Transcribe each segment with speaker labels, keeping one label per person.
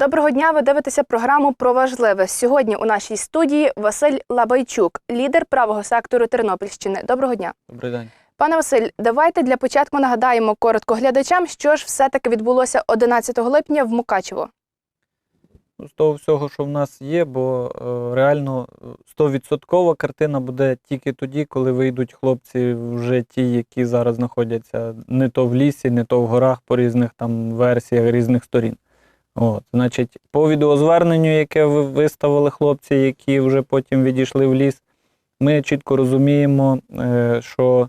Speaker 1: Доброго дня. Ви дивитеся програму про важливе. Сьогодні у нашій студії Василь Лабайчук, лідер правого сектору Тернопільщини. Доброго дня,
Speaker 2: Добрий день.
Speaker 1: пане Василь. Давайте для початку нагадаємо коротко глядачам, що ж все-таки відбулося 11 липня в Мукачево.
Speaker 2: Ну, З того всього, що в нас є, бо е, реально е, 100% картина буде тільки тоді, коли вийдуть хлопці вже ті, які зараз знаходяться не то в лісі, не то в горах по різних там версіях різних сторін. От, значить, по відеозверненню, яке ви виставили хлопці, які вже потім відійшли в ліс, ми чітко розуміємо, е, що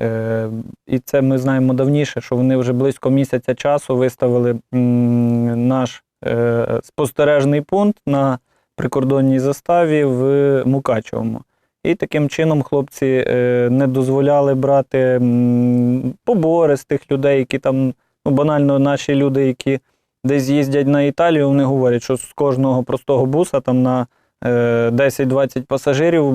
Speaker 2: е, і це ми знаємо давніше, що вони вже близько місяця часу виставили наш е, спостережний пункт на прикордонній заставі в Мукачевому. І таким чином хлопці не дозволяли брати побори з тих людей, які там, ну банально наші люди, які десь їздять на Італію, вони говорять, що з кожного простого буса там на е, 10-20 пасажирів е,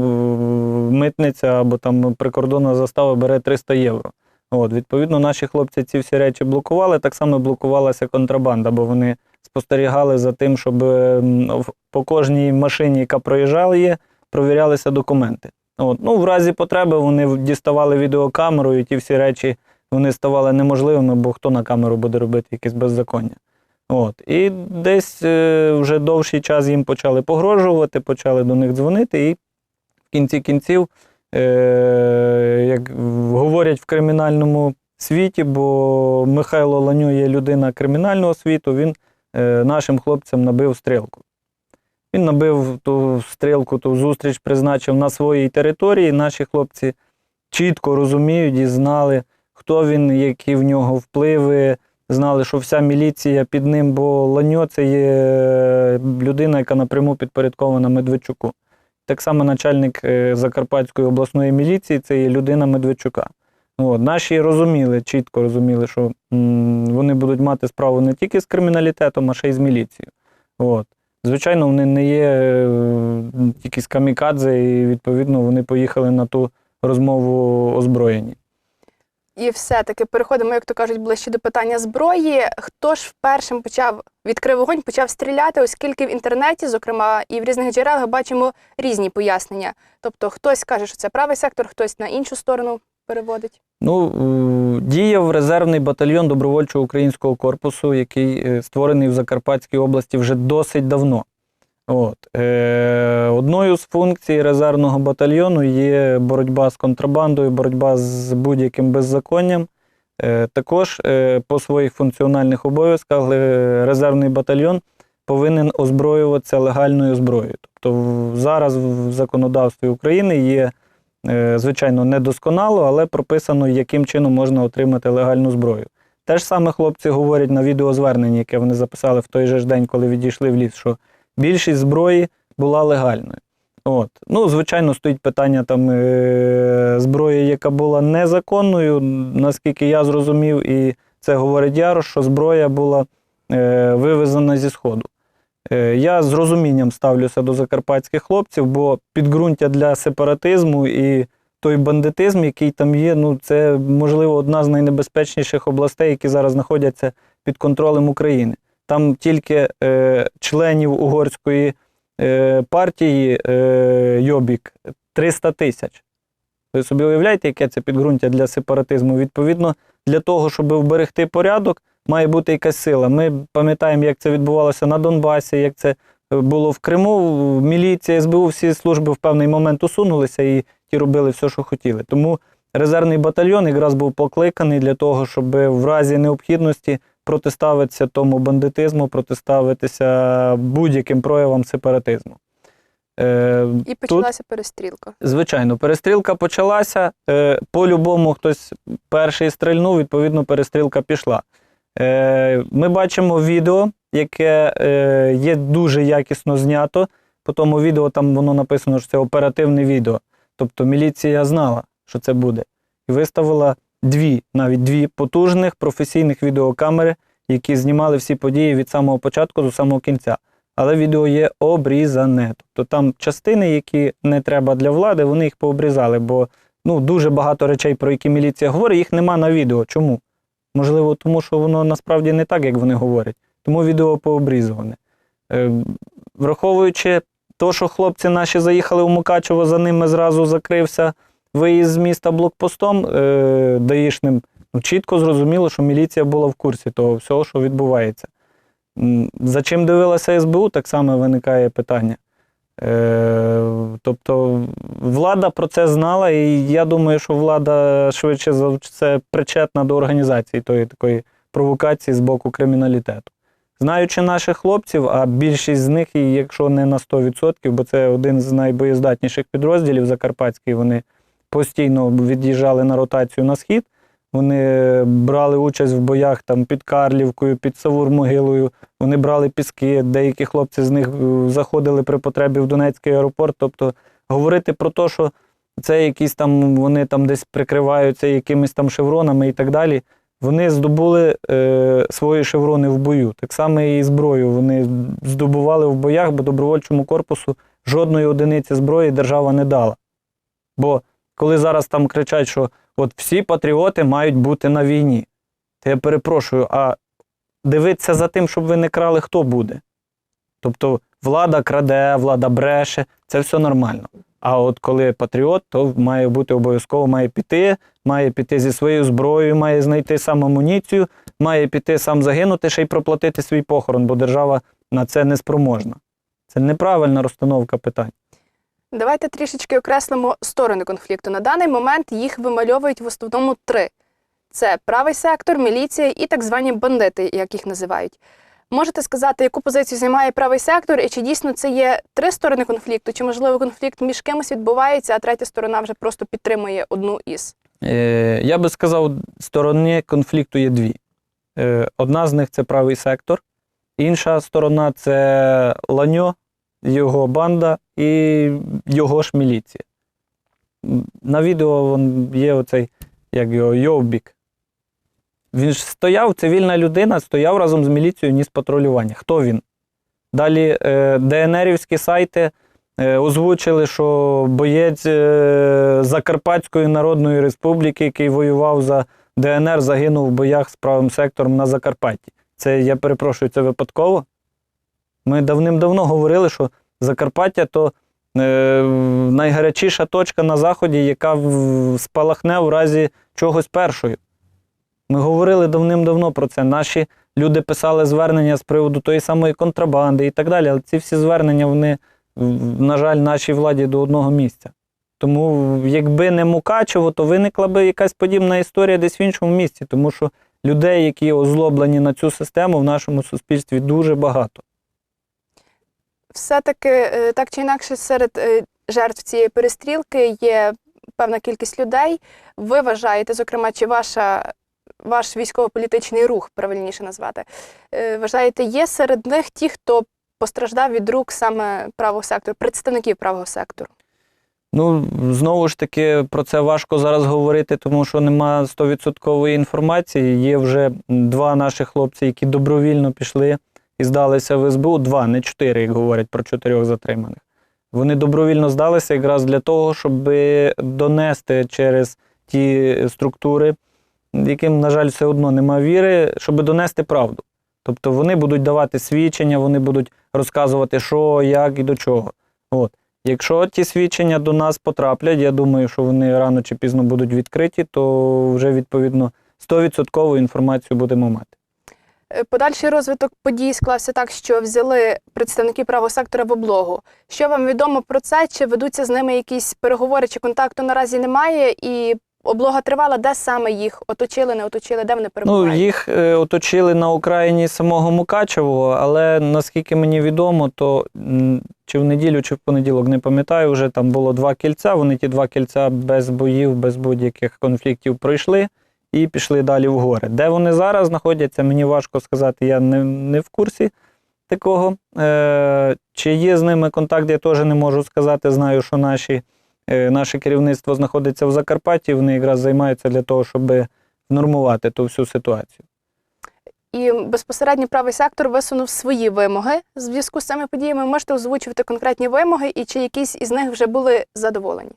Speaker 2: митниця або там прикордонна застава бере 300 євро. От, відповідно, наші хлопці ці всі речі блокували. Так само блокувалася контрабанда, бо вони спостерігали за тим, щоб по кожній машині, яка проїжджала, є, провірялися документи. От. Ну, в разі потреби вони діставали відеокамеру, і ті всі речі вони ставали неможливими, бо хто на камеру буде робити якесь беззаконня. От. І десь е, вже довший час їм почали погрожувати, почали до них дзвонити, і в кінці кінців, е, як говорять в кримінальному світі, бо Михайло Ланю є людина кримінального світу, він е, нашим хлопцям набив стрілку. Він набив ту стрілку, ту зустріч призначив на своїй території. Наші хлопці чітко розуміють і знали, хто він, які в нього впливи, знали, що вся міліція під ним, бо Ланьо це є людина, яка напряму підпорядкована Медведчуку. Так само начальник е, Закарпатської обласної міліції це є людина Медведчука. От, наші розуміли, чітко розуміли, що вони будуть мати справу не тільки з криміналітетом, а ще й з міліцією. От. Звичайно, вони не є е, якісь камікадзе, і відповідно вони поїхали на ту розмову озброєні.
Speaker 1: І все-таки переходимо, як то кажуть, ближче до питання зброї. Хто ж першим почав відкрив вогонь, почав стріляти, оскільки в інтернеті, зокрема, і в різних джерелах бачимо різні пояснення. Тобто хтось каже, що це правий сектор, хтось на іншу сторону переводить.
Speaker 2: Ну, е, діяв резервний батальйон добровольчого українського корпусу, який е, створений в Закарпатській області вже досить давно. От. Е, одною з функцій резервного батальйону є боротьба з контрабандою, боротьба з будь-яким беззаконням. Е, також е, по своїх функціональних обов'язках е, резервний батальйон повинен озброюватися легальною зброєю. Тобто зараз в законодавстві України є Е, звичайно, недосконало, але прописано, яким чином можна отримати легальну зброю. Те ж саме хлопці говорять на відеозверненні, яке вони записали в той же ж день, коли відійшли в ліс, що більшість зброї була легальною. От. Ну, звичайно, стоїть питання там е- зброї, яка була незаконною, наскільки я зрозумів, і це говорить Ярош, що зброя була е- вивезена зі Сходу. Е, Я з розумінням ставлюся до закарпатських хлопців, бо підґрунтя для сепаратизму і той бандитизм, який там є, ну це можливо одна з найнебезпечніших областей, які зараз знаходяться під контролем України. Там тільки е, членів угорської е, партії е, Йобік 300 тисяч. Ви собі уявляєте, яке це підґрунтя для сепаратизму? Відповідно, для того, щоб вберегти порядок, має бути якась сила. Ми пам'ятаємо, як це відбувалося на Донбасі, як це е, було в Криму. Міліція, СБУ, всі служби в певний момент усунулися і ті робили все, що хотіли. Тому резервний батальйон якраз був покликаний для того, щоб в разі необхідності протиставитися тому бандитизму, протиставитися будь-яким проявам сепаратизму. Е,
Speaker 1: І почалася перестрілка.
Speaker 2: Звичайно, перестрілка почалася. Е, по-любому хтось перший стрільнув, відповідно, перестрілка пішла. Е, ми бачимо відео, яке е, є дуже якісно знято. По тому відео там воно написано, що це оперативне відео. Тобто міліція знала, що це буде. І виставила дві, навіть дві потужних професійних відеокамери, які знімали всі події від самого початку до самого кінця але відео є обрізане. Тобто там частини, які не треба для влади, вони їх пообрізали, бо ну, дуже багато речей, про які міліція говорить, їх нема на відео. Чому? Можливо, тому що воно насправді не так, як вони говорять. Тому відео пообрізуване. Е, Враховуючи те, що хлопці наші заїхали в Мукачево, за ними зразу закрився виїзд з міста блокпостом е, даїшним, ну, чітко зрозуміло, що міліція була в курсі того всього, що відбувається. За чим дивилася СБУ, так само виникає питання. Е, тобто влада про це знала, і я думаю, що влада швидше за все причетна до організації тої такої провокації з боку криміналітету. Знаючи наших хлопців, а більшість з них, якщо не на 100%, бо це один з найбоєздатніших підрозділів Закарпатський, вони постійно від'їжджали на ротацію на схід. Вони брали участь в боях там під Карлівкою, під Савур-Могилою. Вони брали піски. Деякі хлопці з них е, заходили при потребі в Донецький аеропорт. Тобто говорити про те, що це якісь там вони там десь прикриваються якимись там шевронами і так далі. Вони здобули е, свої шеврони в бою. Так само і зброю вони здобували в боях, бо добровольчому корпусу жодної одиниці зброї держава не дала. Бо коли зараз там кричать, що от всі патріоти мають бути на війні, то я перепрошую, а дивитися за тим, щоб ви не крали, хто буде? Тобто влада краде, влада бреше, це все нормально. А от коли патріот, то має бути обов'язково, має піти, має піти зі своєю зброєю, має знайти сам амуніцію, має піти сам загинути, ще й проплатити свій похорон, бо держава на це не спроможна. Це неправильна розстановка питань.
Speaker 1: Давайте трішечки окреслимо сторони конфлікту. На даний момент їх вимальовують в основному три: це правий сектор, міліція і так звані бандити, як їх називають. Можете сказати, яку позицію займає правий сектор, і чи дійсно це є три сторони конфлікту, чи можливо конфлікт між кимось відбувається, а третя сторона вже просто підтримує одну із?
Speaker 2: Е, я би сказав, сторони конфлікту є дві. Е, одна з них це правий сектор, інша сторона це Ланьо, його банда і його ж міліція. На відео вон є оцей, як його, Йовбік. Він ж стояв, цивільна людина, стояв разом з міліцією, ніс патрулювання. Хто він? Далі е, ДНРівські сайти е, озвучили, що боєць е, Закарпатської Народної Республіки, який воював за ДНР, загинув в боях з правим сектором на Закарпатті. Це, я перепрошую, це випадково? Ми давним-давно говорили, що Закарпаття то е, найгарячіша точка на Заході, яка спалахне в разі чогось першою. Ми говорили давним-давно про це. Наші люди писали звернення з приводу тої самої контрабанди і так далі. Але ці всі звернення, вони, на жаль, нашій владі до одного місця. Тому, якби не Мукачево, то виникла би якась подібна історія десь в іншому місці, тому що людей, які озлоблені на цю систему, в нашому суспільстві дуже багато.
Speaker 1: Все-таки е, так чи інакше серед е, жертв цієї перестрілки є певна кількість людей. Ви вважаєте, зокрема, чи ваша, ваш військово-політичний рух, правильніше назвати, е, вважаєте, є серед них ті, хто постраждав від рук саме правого сектору, представників правого сектору?
Speaker 2: Ну, знову ж таки, про це важко зараз говорити, тому що нема 100% інформації. Є вже два наших хлопці, які добровільно пішли і здалися в СБУ. Два, не чотири, як говорять про чотирьох затриманих. Вони добровільно здалися якраз для того, щоб донести через ті структури, яким, на жаль, все одно нема віри, щоб донести правду. Тобто вони будуть давати свідчення, вони будуть розказувати, що, як і до чого. От. Якщо ті свідчення до нас потраплять, я думаю, що вони рано чи пізно будуть відкриті, то вже відповідно 100% інформацію будемо мати.
Speaker 1: Е, Подальший розвиток подій склався так, що взяли представники правого сектора в облогу. Що вам відомо про це? Чи ведуться з ними якісь переговори, чи контакту наразі немає? І облога тривала, де саме їх оточили, не оточили, де вони
Speaker 2: Ну, їх е, оточили на Україні самого Мукачевого, але наскільки мені відомо, то чи в неділю, чи в понеділок, не пам'ятаю, вже там було два кільця. Вони ті два кільця без боїв, без будь-яких конфліктів пройшли і пішли далі в гори. Де вони зараз знаходяться, мені важко сказати, я не, не в курсі такого. Е, чи є з ними контакт, я теж не можу сказати. Знаю, що наші, е, наше керівництво знаходиться в Закарпатті, вони якраз займаються для того, щоб нормувати ту всю ситуацію.
Speaker 1: І безпосередньо правий сектор висунув свої вимоги в зв'язку з цими подіями. Можете озвучувати конкретні вимоги, і чи якісь із них вже були задоволені?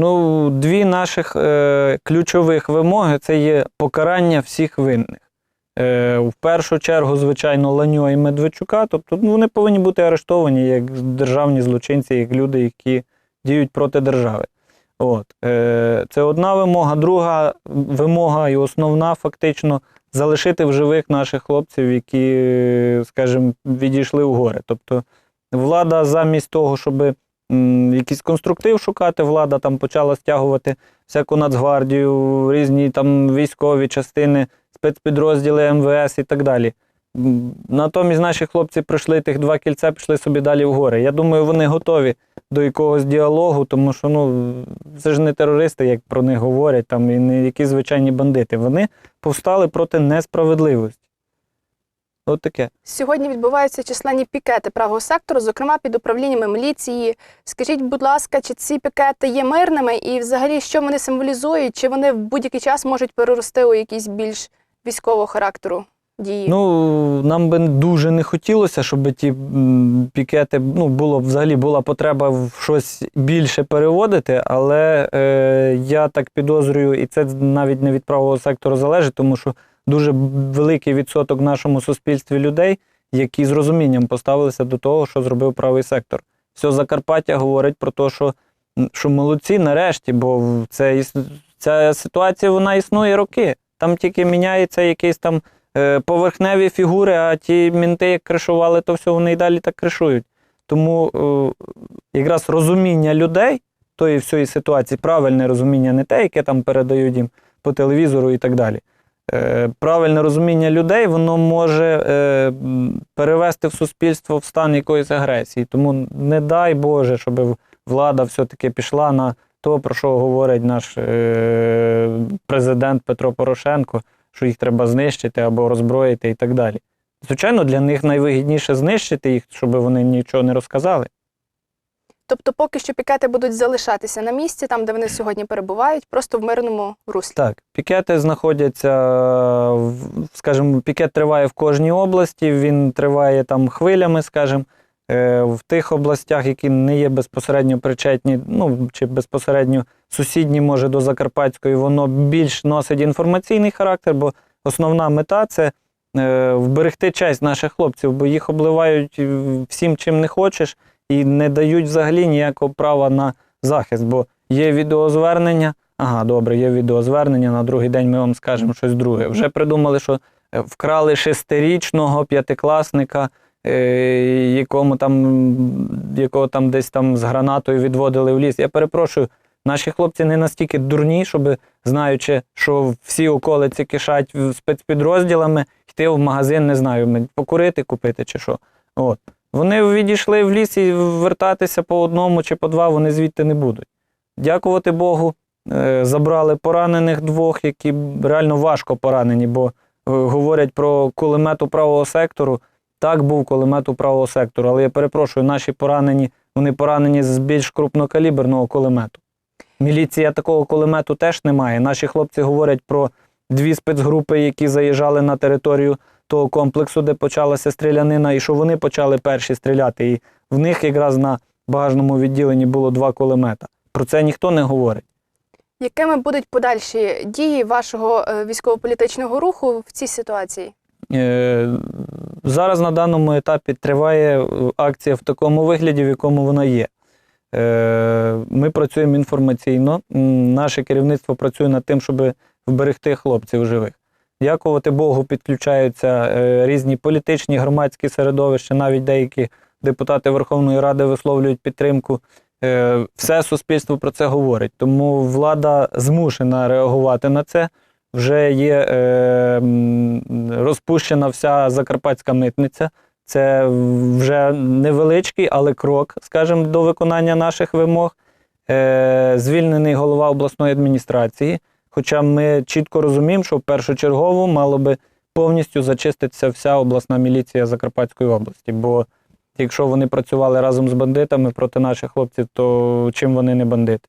Speaker 2: Ну, дві наших е, ключових вимоги це є покарання всіх винних. Е, в першу чергу, звичайно, Ланьо і Медведчука. Тобто ну, вони повинні бути арештовані як державні злочинці, як люди, які діють проти держави. От. Е, це одна вимога. Друга вимога і основна фактично залишити в живих наших хлопців, які, скажімо, відійшли в гори. Тобто влада замість того, щоб м, якийсь конструктив шукати, влада там почала стягувати всяку Нацгвардію, різні там військові частини, спецпідрозділи МВС і так далі. Натомість наші хлопці пройшли тих два кільця, пішли собі далі в гори. Я думаю, вони готові до якогось діалогу, тому що ну, це ж не терористи, як про них говорять, там, і не якісь звичайні бандити. Вони повстали проти несправедливості. От таке.
Speaker 1: Сьогодні відбуваються численні пікети правого сектору, зокрема під управліннями міліції. Скажіть, будь ласка, чи ці пікети є мирними і взагалі що вони символізують? Чи вони в будь-який час можуть перерости у якісь більш військового характеру дії?
Speaker 2: Ну, нам би дуже не хотілося, щоб ті пікети, ну, було взагалі була потреба в щось більше переводити, але е, я так підозрюю, і це навіть не від правого сектору залежить, тому що дуже великий відсоток в нашому суспільстві людей, які з розумінням поставилися до того, що зробив правий сектор. Все Закарпаття говорить про те, що, що молодці нарешті, бо це, ця ситуація вона існує роки. Там тільки міняється якийсь там е, поверхневі фігури, а ті мінти, як кришували, то все вони і далі так кришують. Тому е, якраз розуміння людей тої всієї ситуації, правильне розуміння, не те, яке там передають їм по телевізору і так далі. Е, правильне розуміння людей, воно може е, перевести в суспільство в стан якоїсь агресії. Тому не дай Боже, щоб влада все-таки пішла на то, про що говорить наш е, президент Петро Порошенко, що їх треба знищити або роззброїти і так далі. Звичайно, для них найвигідніше знищити їх, щоб вони нічого не розказали.
Speaker 1: Тобто, поки що пікети будуть залишатися на місці, там де вони сьогодні перебувають, просто в мирному руслі.
Speaker 2: Так, пікети знаходяться, скажімо, пікет триває в кожній області, він триває там хвилями, скажімо, е, в тих областях, які не є безпосередньо причетні, ну чи безпосередньо сусідні, може, до Закарпатської, воно більш носить інформаційний характер, бо основна мета це е, вберегти честь наших хлопців, бо їх обливають е, всім, чим не хочеш, і не дають взагалі ніякого права на захист, бо є відеозвернення. Ага, добре, є відеозвернення. На другий день ми вам скажемо щось друге. Вже придумали, що е, вкрали шестирічного п'ятикласника, е, якому там, якого там десь там з гранатою відводили в ліс. Я перепрошую, наші хлопці не настільки дурні, щоб, знаючи, що всі околиці кишать спецпідрозділами, йти в магазин, не знаю, покурити, купити чи що. От. Вони відійшли в ліс і вертатися по одному чи по два вони звідти не будуть. Дякувати Богу, е, забрали поранених двох, які реально важко поранені, бо е, говорять про кулемет у правого сектору. Так, був кулемет у правого сектору, але я перепрошую, наші поранені, вони поранені з більш крупнокаліберного кулемету. Міліція такого кулемету теж немає. Наші хлопці говорять про дві спецгрупи, які заїжджали на територію того комплексу, де почалася стрілянина, і що вони почали перші стріляти. І в них якраз на багажному відділенні було два кулемета. Про це ніхто не говорить.
Speaker 1: Якими будуть подальші дії вашого е, військово-політичного руху в цій ситуації?
Speaker 2: Е, Зараз на даному етапі триває е, акція в такому вигляді, в якому вона є. Ми працюємо інформаційно. Наше керівництво працює над тим, щоб вберегти хлопців живих. Дякувати Богу, підключаються е, різні політичні, громадські середовища, навіть деякі депутати Верховної Ради висловлюють підтримку. Е, Все суспільство про це говорить. Тому влада змушена реагувати на це. Вже є е, розпущена вся закарпатська митниця. Це вже невеличкий, але крок, скажімо, до виконання наших вимог. Звільнений голова обласної адміністрації. Хоча ми чітко розуміємо, що першочергово мало би повністю зачиститися вся обласна міліція Закарпатської області. Бо якщо вони працювали разом з бандитами проти наших хлопців, то чим вони не бандити?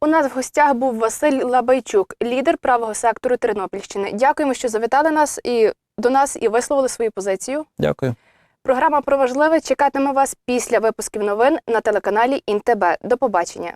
Speaker 1: У нас в гостях був Василь Лабайчук, лідер правого сектору Тернопільщини. Дякуємо, що завітали нас і до нас і висловили свою позицію.
Speaker 2: Дякую.
Speaker 1: Програма про важливе чекатиме вас після випусків новин на телеканалі ІНТБ. До побачення.